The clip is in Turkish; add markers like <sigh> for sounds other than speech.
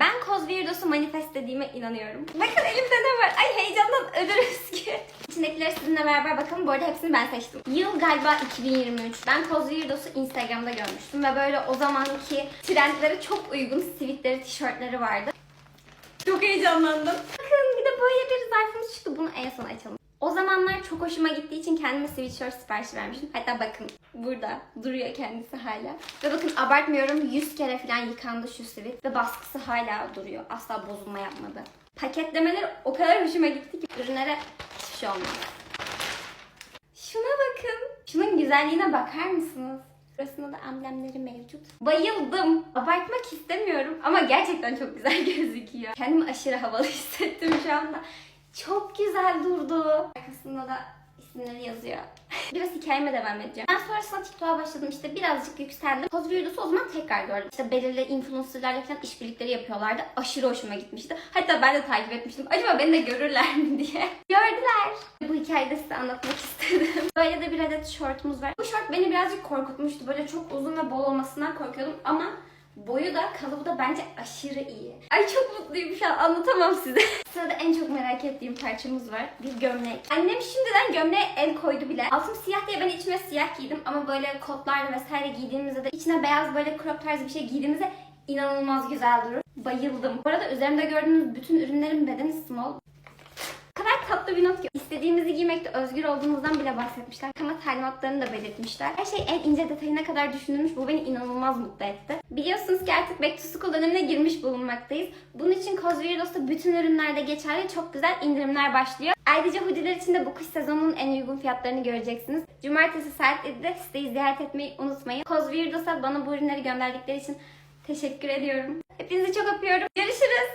Ben Koz Weirdos'u manifest dediğime inanıyorum. Bakın elimde ne var? Ay heyecandan ölürüz ki. <laughs> İçindekileri sizinle beraber bakalım. Bu arada hepsini ben seçtim. Yıl galiba 2023. Ben Koz Weirdos'u Instagram'da görmüştüm. Ve böyle o zamanki trendlere çok uygun sivitleri, tişörtleri vardı. Çok heyecanlandım. Bakın bir de böyle bir zarfımız çıktı. Bunu en son açalım. Çok hoşuma gittiği için kendime sweatshirt siparişi vermiştim. Hatta bakın burada duruyor kendisi hala. Ve bakın abartmıyorum 100 kere falan yıkandı şu sweat. Ve baskısı hala duruyor. Asla bozulma yapmadı. Paketlemeleri o kadar hoşuma gitti ki ürünlere hiçbir şey olmaz. Şuna bakın. Şunun güzelliğine bakar mısınız? Burasında da amblemleri mevcut. Bayıldım. Abartmak istemiyorum ama gerçekten çok güzel <laughs> gözüküyor. Kendimi aşırı havalı <laughs> hissettim şu anda. Çok güzel durdu. Arkasında da isimleri yazıyor. <laughs> Biraz hikayeme devam edeceğim. Ben sonrasında TikTok'a başladım. İşte birazcık yükseldim. Poz videosu o zaman tekrar gördüm. İşte belirli influencerlarla falan işbirlikleri yapıyorlardı. Aşırı hoşuma gitmişti. Hatta ben de takip etmiştim. Acaba beni de görürler mi <laughs> diye. Gördüler. Bu hikayeyi de size anlatmak istedim. <laughs> Böyle de bir adet şortumuz var. Bu şort beni birazcık korkutmuştu. Böyle çok uzun ve bol olmasından korkuyordum ama Boyu da kalıbı da bence aşırı iyi. Ay çok mutluyum şu an anlatamam size. <laughs> Sırada en çok merak ettiğim parçamız var. Bir gömlek. Annem şimdiden gömleğe el koydu bile. Altım siyah diye ben içime siyah giydim ama böyle kotlarla vesaire giydiğimizde de içine beyaz böyle crop tarzı bir şey giydiğimizde inanılmaz güzel durur. Bayıldım. Bu arada üzerimde gördüğünüz bütün ürünlerin bedeni small. Tatlı bir not ki. İstediğimizi giymekte özgür olduğumuzdan bile bahsetmişler. Ama talimatlarını da belirtmişler. Her şey en ince detayına kadar düşünülmüş. Bu beni inanılmaz mutlu etti. Biliyorsunuz ki artık Back to School dönemine girmiş bulunmaktayız. Bunun için Cos Weirdos'ta bütün ürünlerde geçerli çok güzel indirimler başlıyor. Ayrıca hoodiler için de bu kış sezonunun en uygun fiyatlarını göreceksiniz. Cumartesi saat 7'de siteyi ziyaret etmeyi unutmayın. Cos Weirdos'a bana bu ürünleri gönderdikleri için teşekkür ediyorum. Hepinizi çok öpüyorum. Görüşürüz.